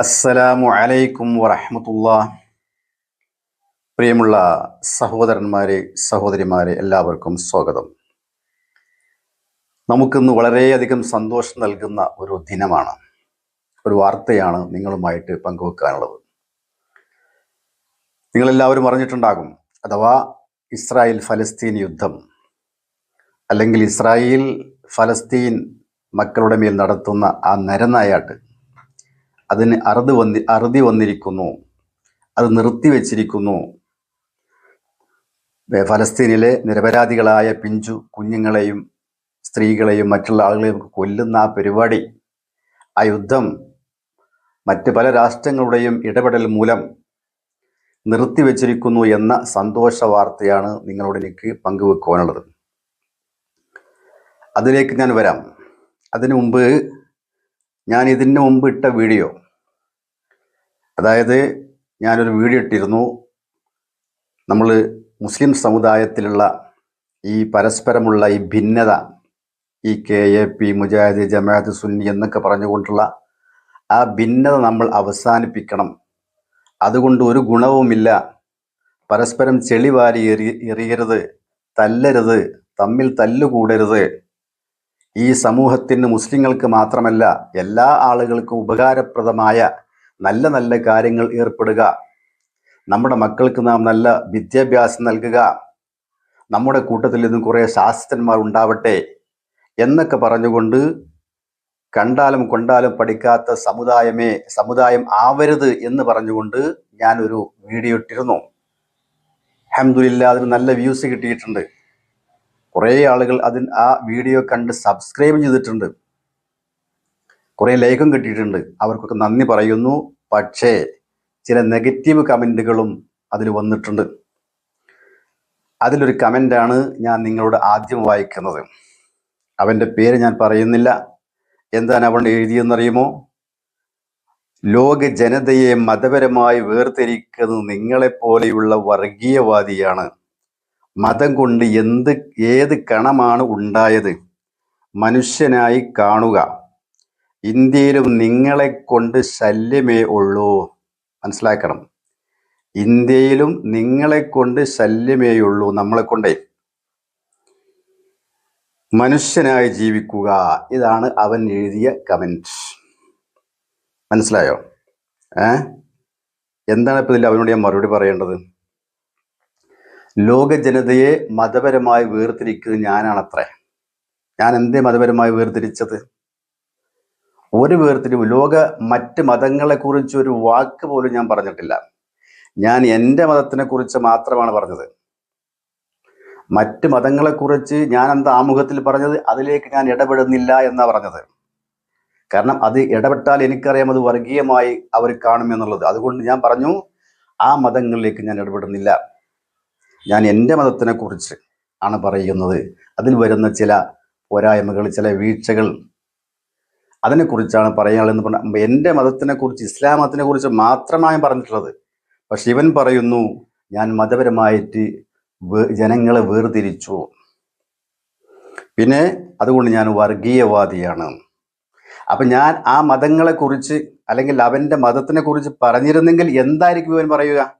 അസ്സലാമു അലൈക്കും വറഹമത്തുള്ള പ്രിയമുള്ള സഹോദരന്മാരെ സഹോദരിമാരെ എല്ലാവർക്കും സ്വാഗതം. നമുക്കിന്ന് വളരെയധികം സന്തോഷം നൽകുന്ന ഒരു ദിനമാണ്. ഒരു വാർത്തയാണ് നിങ്ങളുമായിട്ട് പങ്കുവെക്കാനുള്ളത്. നിങ്ങളെല്ലാവരും അറിഞ്ഞിട്ടുണ്ടാകും അഥവാ ഇസ്രായേൽ ഫലസ്തീൻ യുദ്ധം അല്ലെങ്കിൽ ഇസ്രായേൽ ഫലസ്തീൻ മക്കളുടെ മേൽ നടത്തുന്ന ആ നരനായാട്ട് അതിന് അറുതി വന്നി അറുതി വന്നിരിക്കുന്നു. അത് നിർത്തിവെച്ചിരിക്കുന്നു ഫലസ്തീനിലെ നിരപരാധികളായ പിഞ്ചു കുഞ്ഞുങ്ങളെയും സ്ത്രീകളെയും മറ്റുള്ള ആളുകളെയും കൊല്ലുന്ന ആ പരിപാടി ആ യുദ്ധം മറ്റ് പല രാഷ്ട്രങ്ങളുടെയും ഇടപെടൽ മൂലം നിർത്തിവെച്ചിരിക്കുന്നു എന്ന സന്തോഷ വാർത്തയാണ് നിങ്ങളോട് എനിക്ക് പങ്കുവെക്കുവാനുള്ളത്. അതിലേക്ക് ഞാൻ വരാം. അതിനു മുമ്പ് ഞാൻ ഇതിന് മുമ്പ് ഇട്ട വീഡിയോ. അതായത് ഞാനൊരു വീഡിയോ ഇട്ടിരുന്നു. നമ്മൾ മുസ്ലിം സമുദായത്തിലുള്ള ഈ പരസ്പരമുള്ള ഈ ഭിന്നത ഈ K A P Mujahid Jamaat Sunni എന്നൊക്കെ പറഞ്ഞുകൊണ്ടുള്ള ആ ഭിന്നത നമ്മൾ അവസാനിപ്പിക്കണം. അതുകൊണ്ട് ഒരു ഗുണവുമില്ല. പരസ്പരം ചെളിവാരി എറി എറിയരുത് തല്ലരുത് തമ്മിൽ തല്ലുകൂടരുത്. ഈ സമൂഹത്തിന് മുസ്ലിങ്ങൾക്ക് മാത്രമല്ല എല്ലാ ആളുകൾക്കും ഉപകാരപ്രദമായ നല്ല നല്ല കാര്യങ്ങൾ ഏർപ്പെടുക. നമ്മുടെ മക്കൾക്ക് നാം നല്ല വിദ്യാഭ്യാസം നൽകുക. നമ്മുടെ കൂട്ടത്തിൽ നിന്നും കുറേ ശാസ്ത്രന്മാർ ഉണ്ടാവട്ടെ എന്നൊക്കെ പറഞ്ഞുകൊണ്ട് കണ്ടാലും കൊണ്ടാലും പഠിക്കാത്ത സമുദായമേ സമുദായം ആവരുത് എന്ന് പറഞ്ഞുകൊണ്ട് ഞാനൊരു വീഡിയോ ഇട്ടിരുന്നു. അഹമ്മദില്ല അതിന് നല്ല വ്യൂസ് കിട്ടിയിട്ടുണ്ട്. കുറേ ആളുകൾ അതിൽ ആ വീഡിയോ കണ്ട് സബ്സ്ക്രൈബ് ചെയ്തിട്ടുണ്ട്. കുറേ ലൈക്കും കിട്ടിയിട്ടുണ്ട്. അവർക്കൊക്കെ നന്ദി പറയുന്നു. പക്ഷേ ചില നെഗറ്റീവ് കമന്റുകളും അതിൽ വന്നിട്ടുണ്ട്. അതിലൊരു കമന്റാണ് ഞാൻ നിങ്ങളോട് ആദ്യം വായിക്കുന്നത്. അവന്റെ പേര് ഞാൻ പറയുന്നില്ല. എന്താണ് അവൻ എഴുതിയെന്നറിയുമോ? ലോക ജനതയെ മതപരമായി വേർതിരിക്കുന്നത് നിങ്ങളെപ്പോലെയുള്ള വർഗീയവാദിയാണ്. മതം കൊണ്ട് എന്ത് ഏത് കണമാണ് ഉണ്ടായത്? മനുഷ്യനായി കാണുക. ഇന്ത്യയിലും നിങ്ങളെ കൊണ്ട് ശല്യമേ ഉള്ളൂ. മനസ്സിലാക്കണം. ഇന്ത്യയിലും നിങ്ങളെ കൊണ്ട് ശല്യമേ ഉള്ളൂ നമ്മളെ കൊണ്ടേ. മനുഷ്യനായി ജീവിക്കുക. ഇതാണ് അവൻ എഴുതിയ കമന്റ് മനസ്സിലായോ? ഏ? എന്താണ് ഇപ്പൊ ഇതിൽ അവനോട് ഞാൻ മറുപടി പറയേണ്ടത്? ലോക ജനതയെ മതപരമായി വേർതിരിക്കുന്നത് ഞാനാണത്രേ. ഞാൻ എന്തേ മതപരമായി വേർതിരിച്ചത്? ഒരു വേർതിരിവ് ലോക മറ്റ് മതങ്ങളെ കുറിച്ച് ഒരു വാക്ക് പോലും ഞാൻ പറഞ്ഞിട്ടില്ല. ഞാൻ എന്റെ മതത്തിനെ കുറിച്ച് മാത്രമാണ് പറഞ്ഞത്. മറ്റ് മതങ്ങളെ കുറിച്ച് ഞാൻ എന്താ ആമുഖത്തിൽ പറഞ്ഞത്? അതിലേക്ക് ഞാൻ ഇടപെടുന്നില്ല എന്നാ പറഞ്ഞത്. കാരണം അത് ഇടപെട്ടാൽ എനിക്കറിയാം അത് വർഗീയമായി അവർ കാണുമെന്നുള്ളത് അതുകൊണ്ട് ഞാൻ പറഞ്ഞു ആ മതങ്ങളിലേക്ക് ഞാൻ ഇടപെടുന്നില്ല. ഞാൻ എന്റെ മതത്തിനെ കുറിച്ച് ആണ് പറയുന്നത്. അതിൽ വരുന്ന ചില പോരായ്മകൾ ചില വീഴ്ചകൾ അതിനെക്കുറിച്ചാണ് പറയാനുള്ളതെന്ന് പറഞ്ഞാൽ എന്റെ മതത്തിനെ കുറിച്ച് ഇസ്ലാം മതത്തിനെ കുറിച്ച് മാത്രമാണ് പറഞ്ഞിട്ടുള്ളത്. പക്ഷെ ഇവൻ പറയുന്നു ഞാൻ മതപരമായിട്ട് ജനങ്ങളെ വേർതിരിച്ചു. പിന്നെ അതുകൊണ്ട് ഞാൻ വർഗീയവാദിയാണ്. അപ്പം ഞാൻ ആ മതങ്ങളെക്കുറിച്ച് അല്ലെങ്കിൽ അവന്റെ മതത്തിനെ കുറിച്ച് പറഞ്ഞിരുന്നെങ്കിൽ എന്തായിരിക്കും ഇവൻ പറയുക?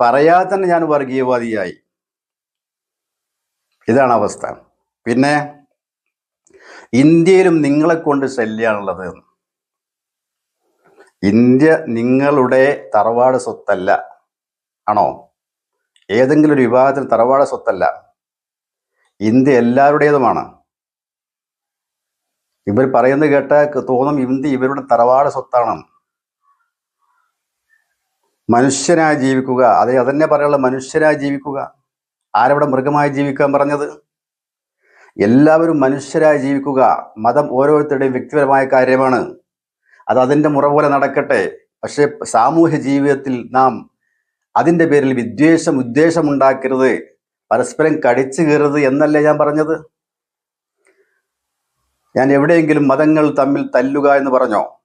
പറയാതെ തന്നെ ഞാൻ വർഗീയവാദിയായി. ഇതാണ് അവസ്ഥ. പിന്നെ ഇന്ത്യയിലും നിങ്ങളെ കൊണ്ട് ശല്യമാണുള്ളത് ഇന്ത്യ നിങ്ങളുടെ തറവാട് സ്വത്തല്ല. ആണോ? ഏതെങ്കിലും ഒരു വിഭാഗത്തിന് തറവാട് സ്വത്തല്ല. ഇന്ത്യ എല്ലാവരുടേതുമാണ്. ഇവർ പറയുന്നത് കേട്ടാൽ തോന്നും ഇന്ത്യ ഇവരുടെ തറവാട് സ്വത്താണ്. മനുഷ്യനായി ജീവിക്കുക. അതെ അതന്നെ പറയാനുള്ള മനുഷ്യരായി ജീവിക്കുക. ആരവിടെ മൃഗമായി ജീവിക്കാൻ പറഞ്ഞത്? എല്ലാവരും മനുഷ്യരായി ജീവിക്കുക. മതം ഓരോരുത്തരുടെയും വ്യക്തിപരമായ കാര്യമാണ്. അത് അതിന്റെ മുറ പോലെ നടക്കട്ടെ. പക്ഷേ സാമൂഹ്യ ജീവിതത്തിൽ നാം അതിന്റെ പേരിൽ വിദ്വേഷം ഉദ്ദേശം ഉണ്ടാക്കരുത്. പരസ്പരം കടിച്ചു കയറരുത് എന്നല്ലേ ഞാൻ പറഞ്ഞത്? ഞാൻ എവിടെയെങ്കിലും മതങ്ങൾ തമ്മിൽ തല്ലുക എന്ന് പറഞ്ഞോ?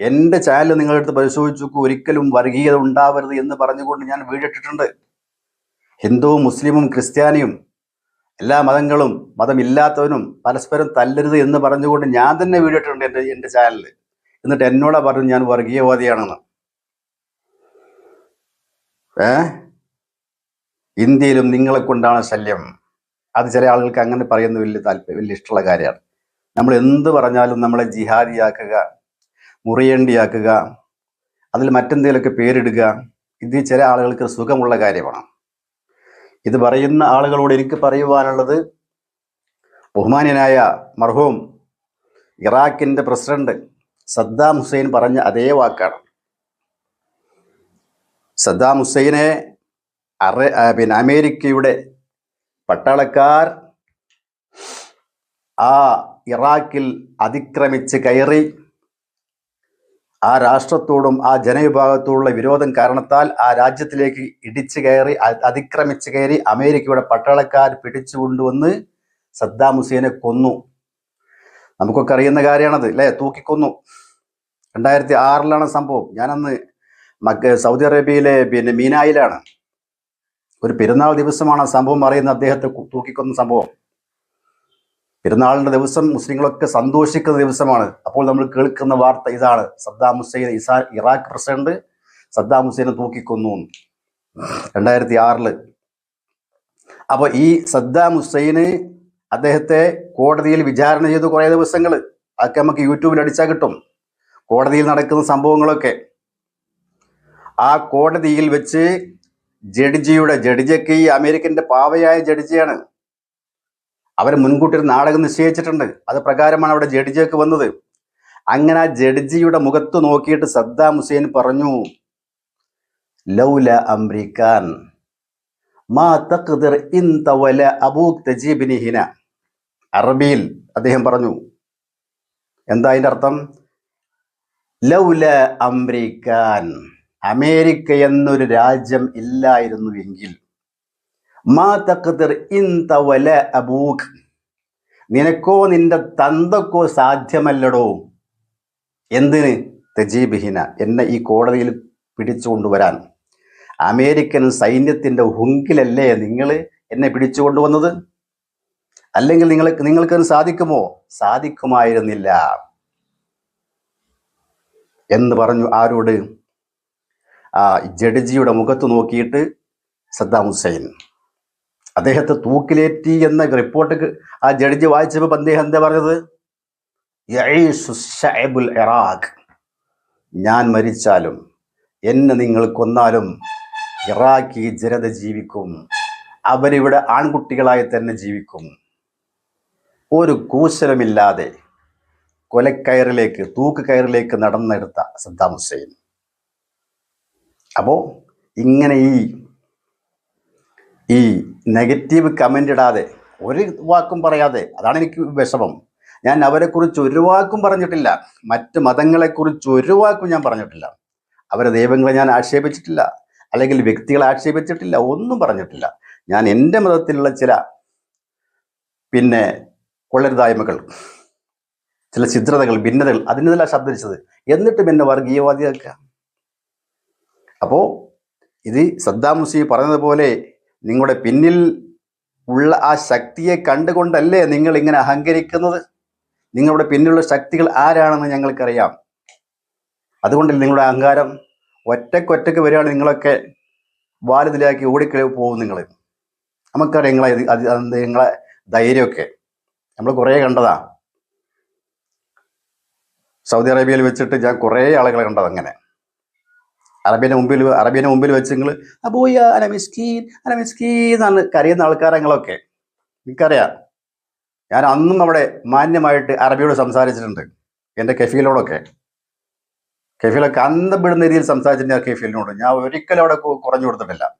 എന്റെ ചാനൽ നിങ്ങളെടുത്ത് പരിശോധിച്ചു ഒരിക്കലും വർഗീയത ഉണ്ടാവരുത് എന്ന് പറഞ്ഞുകൊണ്ട് ഞാൻ വീടിട്ടിട്ടുണ്ട്. ഹിന്ദുവും മുസ്ലിമും ക്രിസ്ത്യാനിയും എല്ലാ മതങ്ങളും മതമില്ലാത്തവനും പരസ്പരം തല്ലരുത് എന്ന് പറഞ്ഞുകൊണ്ട് ഞാൻ തന്നെ വീടിട്ടുണ്ട് എന്റെ എന്റെ ചാനലിൽ. എന്നിട്ട് എന്നോടാ പറഞ്ഞു ഞാൻ വർഗീയവാദിയാണെന്ന്. ഏ? ഇന്ത്യയിലും നിങ്ങളെ കൊണ്ടാണ് ശല്യം. അത് ചില ആളുകൾക്ക് അങ്ങനെ പറയുന്ന വലിയ താല്പര്യം വലിയ ഇഷ്ടമുള്ള കാര്യമാണ്. നമ്മൾ എന്ത് പറഞ്ഞാലും നമ്മളെ ജിഹാദിയാക്കുക മുറിയേണ്ടിയാക്കുക. അതിൽ മറ്റെന്തെങ്കിലുമൊക്കെ പേരിടുക. ഇത് ചില ആളുകൾക്ക് സുഖമുള്ള കാര്യമാണ്. ഇത് പറയുന്ന ആളുകളോട് എനിക്ക് പറയുവാനുള്ളത് ബഹുമാന്യനായ മർഹൂം ഇറാഖിന്റെ പ്രസിഡന്റ് സദ്ദാം ഹുസൈൻ പറഞ്ഞ അതേ വാക്കാണ്. സദ്ദാം ഹുസൈനെ അറ പിന്നെ അമേരിക്കയുടെ പട്ടാളക്കാർ ആ ഇറാഖിൽ അതിക്രമിച്ച് കയറി ആ രാഷ്ട്രത്തോടും ആ ജനവിഭാഗത്തോടുള്ള വിരോധം കാരണത്താൽ ആ രാജ്യത്തിലേക്ക് ഇടിച്ചു കയറി അതിക്രമിച്ചു കയറി അമേരിക്കയുടെ പട്ടാളക്കാർ പിടിച്ചു കൊണ്ടുവന്ന് സദ്ദാം ഹുസൈനെ കൊന്നു. നമുക്കൊക്കെ അറിയുന്ന കാര്യമാണത് അല്ലേ? തൂക്കിക്കൊന്നു. രണ്ടായിരത്തി ആറിലാണ് സംഭവം. ഞാനന്ന് മക്ക സൗദി അറേബ്യയിലെ പിന്നെ മീനായിലാണ്. ഒരു പെരുന്നാൾ ദിവസമാണ് സംഭവം അറിയുന്ന അദ്ദേഹത്തെ തൂക്കിക്കൊന്ന സംഭവം. പെരുന്നാളിന്റെ ദിവസം മുസ്ലിങ്ങളൊക്കെ സന്തോഷിക്കുന്ന ദിവസമാണ്. അപ്പോൾ നമ്മൾ കേൾക്കുന്ന വാർത്ത ഇതാണ്. സദ്ദാം ഹുസൈൻ ഇസാ ഇറാഖ് പ്രസിഡന്റ് സദ്ദാം ഹുസൈനെ തൂക്കിക്കൊന്നു. രണ്ടായിരത്തി ആറിൽ അപ്പോൾ ഈ സദ്ദാം ഹുസൈന് അദ്ദേഹത്തെ കോടതിയിൽ വിചാരണ ചെയ്തു കുറേ ദിവസങ്ങൾ അതൊക്കെ നമുക്ക് യൂട്യൂബിൽ അടിച്ചാൽ കിട്ടും. കോടതിയിൽ നടക്കുന്ന സംഭവങ്ങളൊക്കെ. ആ കോടതിയിൽ വെച്ച് ജഡ്ജിയുടെ ജഡ്ജിയൊക്കെ ഈ അമേരിക്കന്റെ പാവയായ ജഡ്ജിയാണ് അവർ മുൻകൂട്ടി ഒരു നാടകം നിശ്ചയിച്ചിട്ടുണ്ട്. അത് പ്രകാരമാണ് അവിടെ ജഡ്ജിയൊക്കെ വന്നത്. അങ്ങനെ ആ ജഡ്ജിയുടെ മുഖത്ത് നോക്കിയിട്ട് സദ്ദാം ഹുസൈൻ പറഞ്ഞു ലൗല അംരിക്കാൻ മാ തഖ്ദിർ ഇൻത വല അബൂക് തജീബിനി ഹിന. അറബിയിൽ അദ്ദേഹം പറഞ്ഞു എന്താ അതിന്റെ അർത്ഥം? ലൗല അംരിക്കാൻ അമേരിക്ക എന്നൊരു രാജ്യം ഇല്ലായിരുന്നുവെങ്കിൽ മാ തഖ്ദിർ ഇൻത വല അബൂക് നിനക്കോ നിന്റെ തന്തക്കോ സാധ്യമല്ലടോ. എന്തിന്? തജീബിഹിന. എന്നെ ഈ കോടതിയിൽ പിടിച്ചുകൊണ്ടുവരാൻ അമേരിക്കൻ സൈന്യത്തിന്റെ ഹുങ്കിലല്ലേ നിങ്ങൾ എന്നെ പിടിച്ചുകൊണ്ടുവന്നത് അല്ലെങ്കിൽ നിങ്ങൾ നിങ്ങൾക്ക് സാധിക്കുമോ? സാധിക്കുമായിരുന്നില്ല. എന്ന് പറഞ്ഞു ആരോട്? ആ ജഡ്ജിയുടെ മുഖത്ത് നോക്കിയിട്ട് സദ്ദാം ഹുസൈൻ. അദ്ദേഹത്തെ തൂക്കിലേറ്റി എന്ന റിപ്പോർട്ട് ആ ജഡ്ജി വായിച്ചപ്പോൾ അദ്ദേഹം എന്താ പറഞ്ഞത്? ഇറാഖ്. ഞാൻ മരിച്ചാലും എന്നെ നിങ്ങൾ കൊന്നാലും ഇറാഖി ജനത ജീവിക്കും. അവരിവിടെ ആൺകുട്ടികളായി തന്നെ ജീവിക്കും. ഒരു കൂശലമില്ലാതെ കൊലക്കയറിലേക്ക് തൂക്ക് കയറിലേക്ക് നടന്നെടുത്ത സദ്ദാം ഹുസൈൻ. അപ്പോൾ ഇങ്ങനെ ഈ ഈ നെഗറ്റീവ് കമന്റ് ഇടാതെ ഒരു വാക്കും പറയാതെ അതാണ് എനിക്ക് വിഷമം. ഞാൻ അവരെക്കുറിച്ച് ഒരു വാക്കും പറഞ്ഞിട്ടില്ല. മറ്റ് മതങ്ങളെക്കുറിച്ച് ഒരു വാക്കും ഞാൻ പറഞ്ഞിട്ടില്ല. അവരെ ദൈവങ്ങളെ ഞാൻ ആക്ഷേപിച്ചിട്ടില്ല. അല്ലെങ്കിൽ വ്യക്തികളെ ആക്ഷേപിച്ചിട്ടില്ല ഒന്നും പറഞ്ഞിട്ടില്ല. ഞാൻ എന്റെ മതത്തിലുള്ള ചില പിന്നെ കൊള്ളരുതായ്മകൾ ചില ഛിദ്രതകൾ ഭിന്നതകൾ അതിനെല്ലാം ശബ്ദിച്ചത് എന്നിട്ടും എന്നെ വർഗീയവാദിയാക്കുക. അപ്പോൾ ഇത് സദ്ദാം മുസീ പറഞ്ഞതുപോലെ നിങ്ങളുടെ പിന്നിൽ ഉള്ള ആ ശക്തിയെ കണ്ടുകൊണ്ടല്ലേ നിങ്ങൾ ഇങ്ങനെ അഹങ്കരിക്കുന്നത്? നിങ്ങളുടെ പിന്നിലുള്ള ശക്തികൾ ആരാണെന്ന് ഞങ്ങൾക്കറിയാം. അതുകൊണ്ടല്ലേ നിങ്ങളുടെ അഹങ്കാരം ഒറ്റക്കൊറ്റക്ക് വരികയാണ് നിങ്ങളൊക്കെ വാലുതലാക്കി ഓടിക്കളി പോകും നിങ്ങൾ നമുക്കറിയാം നിങ്ങളെ അത് നിങ്ങളെ ധൈര്യമൊക്കെ. നമ്മൾ കുറേ കണ്ടതാ. സൗദി അറേബ്യയിൽ വെച്ചിട്ട് ഞാൻ കുറേ ആളുകളെ കണ്ടത് അങ്ങനെ അറബിയുടെ മുമ്പിൽ അറബിയുടെ മുമ്പിൽ വെച്ച് നിങ്ങൾ അബൂയ അന മിസ്കീൻ മിസ്കീൻ എന്നാണ് കരയുന്ന ആൾക്കാരങ്ങളൊക്കെ. എനിക്കറിയാം. ഞാൻ അന്നും അവിടെ മാന്യമായിട്ട് അറബിയോട് സംസാരിച്ചിട്ടുണ്ട് എന്റെ കെഫീലോടൊക്കെ. കെഫീലൊക്കെ അന്തപ്പെടുന്ന രീതിയിൽ സംസാരിച്ചിട്ടുണ്ട് ഞാൻ കെഫീലിനോട്. ഞാൻ ഒരിക്കലും അവിടെ കുറഞ്ഞു കൊടുത്തിട്ടില്ല.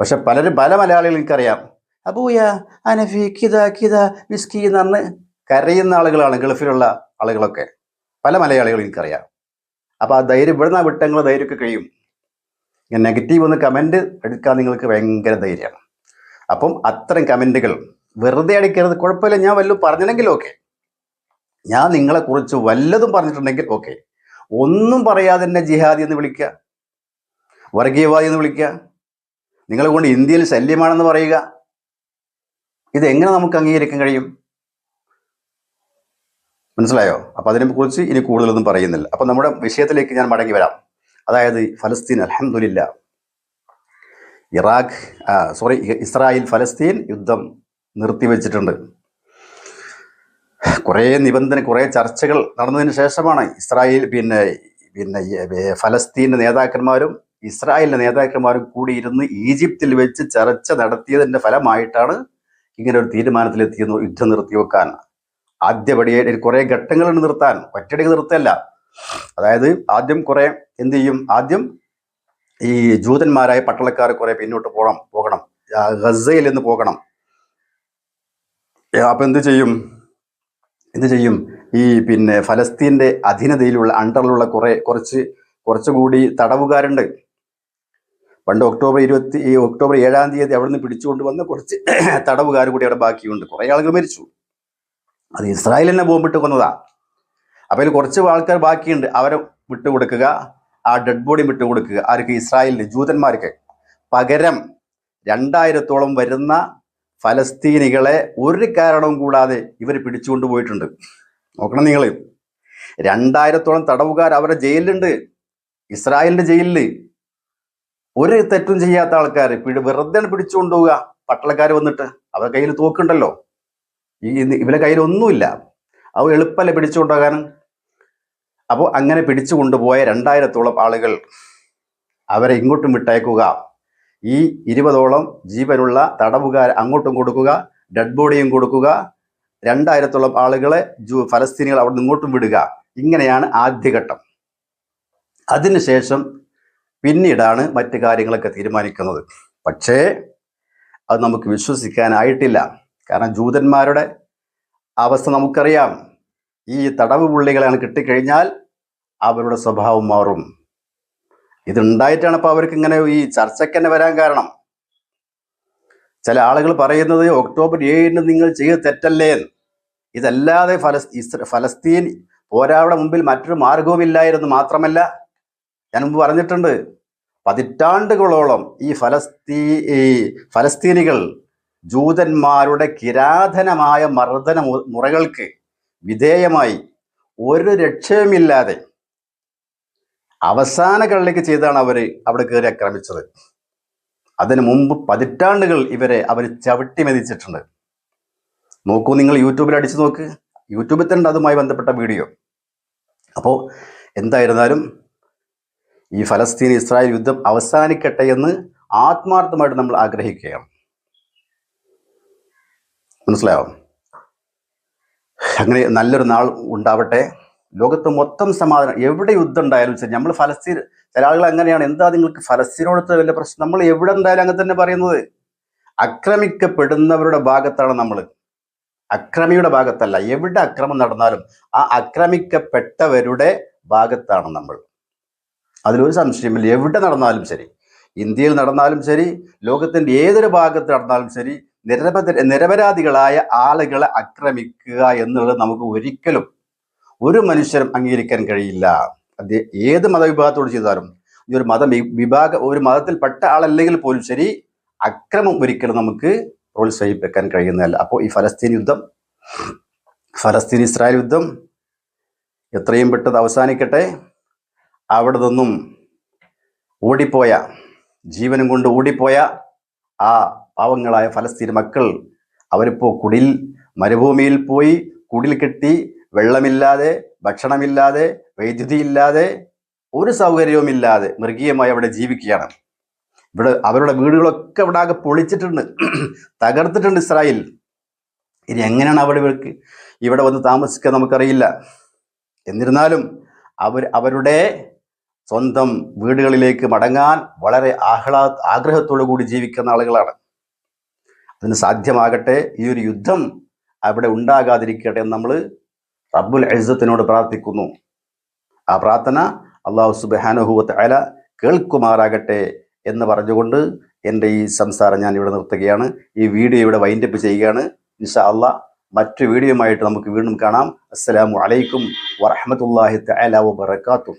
പക്ഷെ പലരും പല മലയാളികൾ എനിക്കറിയാം. അബൂയ അനഫി കിത കിത മിസ്കി എന്ന് കരയുന്ന ആളുകളാണ് ഗൾഫിലുള്ള ആളുകളൊക്കെ. പല മലയാളികളും എനിക്കറിയാം. അപ്പൊ ആ ധൈര്യം ഇവിടുന്ന് വിട്ടങ്ങൾ ധൈര്യമൊക്കെ കഴിയും. ഞാൻ നെഗറ്റീവ് ഒന്ന് കമന്റ് എടുക്കാൻ നിങ്ങൾക്ക് ഭയങ്കര ധൈര്യമാണ് അപ്പം അത്തരം കമന്റുകൾ വെറുതെ അടിക്കരുത്. കുഴപ്പമില്ല ഞാൻ വല്ലതും പറഞ്ഞിട്ടുണ്ടെങ്കിൽ ഓക്കെ ഞാൻ നിങ്ങളെ കുറിച്ച് വല്ലതും പറഞ്ഞിട്ടുണ്ടെങ്കിൽ ഓക്കെ ഒന്നും പറയാതെ തന്നെ ജിഹാദി എന്ന് വിളിക്കുക. വർഗീയവാദി എന്ന് വിളിക്കുക. നിങ്ങളെ കൊണ്ട് ഇന്ത്യയിൽ ശല്യമാണെന്ന് പറയുക. ഇതെങ്ങനെ നമുക്ക് അംഗീകരിക്കാൻ കഴിയും? മനസ്സിലായോ? അപ്പോൾ അതിനെക്കുറിച്ച് ഇനി കൂടുതലൊന്നും പറയുന്നില്ല. അപ്പോൾ നമ്മുടെ വിഷയത്തിലേക്ക് ഞാൻ മടങ്ങി വരാം. അതായത് ഫലസ്തീൻ അലഹമുല്ല ഇറാഖ് സോറി ഇസ്രായേൽ ഫലസ്തീൻ യുദ്ധം നിർത്തിവെച്ചിട്ടുണ്ട്. കുറേ നിബന്ധന കുറേ ചർച്ചകൾ നടന്നതിന് ശേഷമാണ് ഇസ്രായേൽ പിന്നെ പിന്നെ ഫലസ്തീന്റെ നേതാക്കന്മാരും ഇസ്രായേലിന്റെ നേതാക്കന്മാരും കൂടി ഇരുന്ന് ഈജിപ്തിൽ വെച്ച് ചർച്ച നടത്തിയതിന്റെ ഫലമായിട്ടാണ് ഇങ്ങനെ ഒരു തീരുമാനത്തിലെത്തിയത് യുദ്ധം നിർത്തിവെക്കാൻ ആദ്യപടിയായിട്ട് കുറേ ഘട്ടങ്ങളുണ്ട് നിർത്താൻ ഒറ്റയടിക്ക് നിർത്തല്ല. അതായത് ആദ്യം കുറെ എന്ത് ചെയ്യും? ആദ്യം ഈ ജൂതന്മാരായ പട്ടാളക്കാർ കുറെ പിന്നോട്ട് പോകണം. പോകണം ഗസയിൽ നിന്ന് പോകണം. അപ്പൊ എന്ത് ചെയ്യും? എന്ത് ചെയ്യും? ഈ പിന്നെ ഫലസ്തീന്റെ അധീനതയിലുള്ള അണ്ടറിലുള്ള കുറെ കുറച്ച് കുറച്ചുകൂടി തടവുകാരുണ്ട്. പണ്ട് ഒക്ടോബർ ഇരുപത്തി ഒക്ടോബർ ഏഴാം തീയതി അവിടെ നിന്ന് പിടിച്ചുകൊണ്ട് വന്ന കുറച്ച് തടവുകാർ കൂടി അവിടെ ബാക്കിയുണ്ട്. കുറെ ആളുകൾ മരിച്ചു. അത് ഇസ്രായേൽ തന്നെ ബോംബിട്ട് കൊന്നതാ. അപ്പോൾ അതിൽ കുറച്ച് ആൾക്കാർ ബാക്കിയുണ്ട്. അവരെ വിട്ടുകൊടുക്കുക ആ ഡെഡ് ബോഡി വിട്ടുകൊടുക്കുക ആർക്ക് ഇസ്രായേലിന് ജൂതന്മാർക്ക് പകരം രണ്ടായിരത്തോളം വരുന്ന ഫലസ്തീനികളെ ഒരു കാരണവും കൂടാതെ ഇവർ പിടിച്ചുകൊണ്ട് പോയിട്ടുണ്ട്. നോക്കണം നിങ്ങൾ. രണ്ടായിരത്തോളം തടവുകാർ അവരെ ജയിലിലുണ്ട്. ഇസ്രായേലിന്റെ ജയിലിൽ ഒരു തെറ്റും ചെയ്യാത്ത ആൾക്കാർ പിടി വെറുതെ പിടിച്ചുകൊണ്ടുപോവുക പട്ടളക്കാർ വന്നിട്ട് അവരുടെ കയ്യിൽ തോക്കുണ്ടല്ലോ. ഈ ഇവരെ ഒന്നുമില്ല അവ എളുപ്പമല്ലേ പിടിച്ചുകൊണ്ടുപോകാൻ? അപ്പോൾ അങ്ങനെ പിടിച്ചു കൊണ്ടുപോയ രണ്ടായിരത്തോളം ആളുകൾ അവരെ ഇങ്ങോട്ടും വിട്ടയക്കുക. ഈ ഇരുപതോളം ജീവനുള്ള തടവുകാർ അങ്ങോട്ടും കൊടുക്കുക ഡെഡ് ബോഡിയും കൊടുക്കുക രണ്ടായിരത്തോളം ആളുകളെ ജൂ ഫലസ്തീനികൾ അവിടെ ഇങ്ങോട്ടും വിടുക. ഇങ്ങനെയാണ് ആദ്യഘട്ടം. അതിനുശേഷം പിന്നീടാണ് മറ്റു കാര്യങ്ങളൊക്കെ തീരുമാനിക്കുന്നത്. പക്ഷേ അത് നമുക്ക് വിശ്വസിക്കാനായിട്ടില്ല. കാരണം ജൂതന്മാരുടെ അവസ്ഥ നമുക്കറിയാം. ഈ തടവ് പുള്ളികളാണ് കിട്ടിക്കഴിഞ്ഞാൽ അവരുടെ സ്വഭാവം മാറും. ഇതുണ്ടായിട്ടാണ് അപ്പോൾ അവർക്ക് ഇങ്ങനെ ഈ ചർച്ചയ്ക്ക് തന്നെ വരാൻ കാരണം. ചില ആളുകൾ പറയുന്നത് ഒക്ടോബർ ഏഴിന് നിങ്ങൾ ചെയ്ത് തെറ്റല്ലേ ഇതല്ലാതെ ഫലസ് ഫലസ്തീൻ പോരാവിടെ മുമ്പിൽ മറ്റൊരു മാർഗവുമില്ലായിരുന്നു മാത്രമല്ല ഞാൻ മുമ്പ് പറഞ്ഞിട്ടുണ്ട്. പതിറ്റാണ്ടുകളോളം ഈ ഫലസ്തീ ഈ ഫലസ്തീനികൾ ജൂതന്മാരുടെ കിരാതനമായ മർദ്ദന മുറകൾക്ക് വിധേയമായി ഒരു രക്ഷയുമില്ലാതെ അവസാന കളിലേക്ക് ചെയ്താണ് അവർ അവിടെ കയറി ആക്രമിച്ചത്. അതിനു മുമ്പ് പതിറ്റാണ്ടുകൾ ഇവരെ അവർ ചവിട്ടി മെതിച്ചിട്ടുണ്ട്. നോക്കൂ നിങ്ങൾ യൂട്യൂബിൽ അടിച്ചു നോക്ക്. യൂട്യൂബിൽ തന്നെ അതുമായി ബന്ധപ്പെട്ട വീഡിയോ. അപ്പോൾ എന്തായിരുന്നാലും ഈ ഫലസ്തീൻ ഇസ്രായേൽ യുദ്ധം അവസാനിക്കട്ടെ എന്ന് ആത്മാർത്ഥമായിട്ട് നമ്മൾ ആഗ്രഹിക്കുകയാണ്. മനസ്സിലായോ? അങ്ങനെ നല്ലൊരു നാൾ ഉണ്ടാവട്ടെ. ലോകത്ത് മൊത്തം സമാധാനം എവിടെ യുദ്ധം ഉണ്ടായാലും ശരി നമ്മൾ ഫലസ്തീൻ ചില ആളുകൾ അങ്ങനെയാണ്. എന്താ നിങ്ങൾക്ക് ഫലസ്തീനോടത്ത് വലിയ പ്രശ്നം? നമ്മൾ എവിടെ ഉണ്ടായാലും അങ്ങനെ തന്നെ പറയുന്നത്. ആക്രമിക്കപ്പെടുന്നവരുടെ ഭാഗത്താണ് നമ്മൾ. അക്രമിയുടെ ഭാഗത്തല്ല എവിടെ അക്രമം നടന്നാലും ആ ആക്രമിക്കപ്പെട്ടവരുടെ ഭാഗത്താണ് നമ്മൾ. അതിലൊരു സംശയമില്ല എവിടെ നടന്നാലും ശരി. ഇന്ത്യയിൽ നടന്നാലും ശരി ലോകത്തിന്റെ ഏതൊരു ഭാഗത്ത് നടന്നാലും ശരി നിരപര നിരപരാധികളായ ആളുകളെ ആക്രമിക്കുക എന്നുള്ളത് നമുക്ക് ഒരിക്കലും ഒരു മനുഷ്യരും അംഗീകരിക്കാൻ കഴിയില്ല. അത് ഏത് മതവിഭാഗത്തോട് ചെയ്താലും. ഈ ഒരു മത വിഭാഗ ഒരു മതത്തിൽപ്പെട്ട ആളല്ലെങ്കിൽ പോലും ശരി അക്രമം ഒരിക്കലും നമുക്ക് പ്രോത്സാഹിപ്പിക്കാൻ കഴിയുന്നതല്ല. അപ്പോൾ ഈ ഫലസ്തീൻ യുദ്ധം ഫലസ്തീൻ ഇസ്രായേൽ യുദ്ധം എത്രയും പെട്ടെന്ന് അവസാനിക്കട്ടെ. അവിടെ നിന്നും ഓടിപ്പോയ ജീവനും കൊണ്ട് ഓടിപ്പോയ ആ പാവങ്ങളായ ഫലസ്തീൻ മക്കൾ അവരിപ്പോൾ കുടിൽ മരുഭൂമിയിൽ പോയി കുടിൽ കെട്ടി വെള്ളമില്ലാതെ ഭക്ഷണമില്ലാതെ വൈദ്യുതി ഇല്ലാതെ ഒരു സൗകര്യവുമില്ലാതെ മൃഗീയമായി അവിടെ ജീവിക്കുകയാണ്. ഇവിടെ അവരുടെ വീടുകളൊക്കെ ഇവിടെ ആകെ പൊളിച്ചിട്ടുണ്ട് തകർത്തിട്ടുണ്ട് ഇസ്രായേൽ. ഇനി എങ്ങനെയാണ് അവിടെ ഇവർക്ക് ഇവിടെ വന്ന് താമസിക്കുക നമുക്കറിയില്ല. എന്നിരുന്നാലും അവർ അവരുടെ സ്വന്തം വീടുകളിലേക്ക് മടങ്ങാൻ വളരെ ആഹ്ലാ ആഗ്രഹത്തോടു കൂടി ജീവിക്കുന്ന ആളുകളാണ്. അതിന് സാധ്യമാകട്ടെ. ഈ ഒരു യുദ്ധം അവിടെ ഉണ്ടാകാതിരിക്കട്ടെ എന്ന് നമ്മൾ റബ്ബുൽ അഴുസത്തിനോട് പ്രാർത്ഥിക്കുന്നു. ആ പ്രാർത്ഥന അള്ളാഹു സുബാനുഹൂവത്ത് അല കേൾക്കുമാറാകട്ടെ എന്ന് പറഞ്ഞുകൊണ്ട് എന്റെ ഈ സംസാരം ഞാൻ ഇവിടെ നിർത്തുകയാണ്. ഈ വീഡിയോ ഇവിടെ വൈൻഡപ്പ് ചെയ്യുകയാണ്. ഇൻഷാ അള്ളാ മറ്റു വീഡിയോയുമായിട്ട് നമുക്ക് വീണ്ടും കാണാം. അസ്സലാമു അലൈക്കും വറഹമത്തല്ലാഹി തആല വബറകാതുഹു.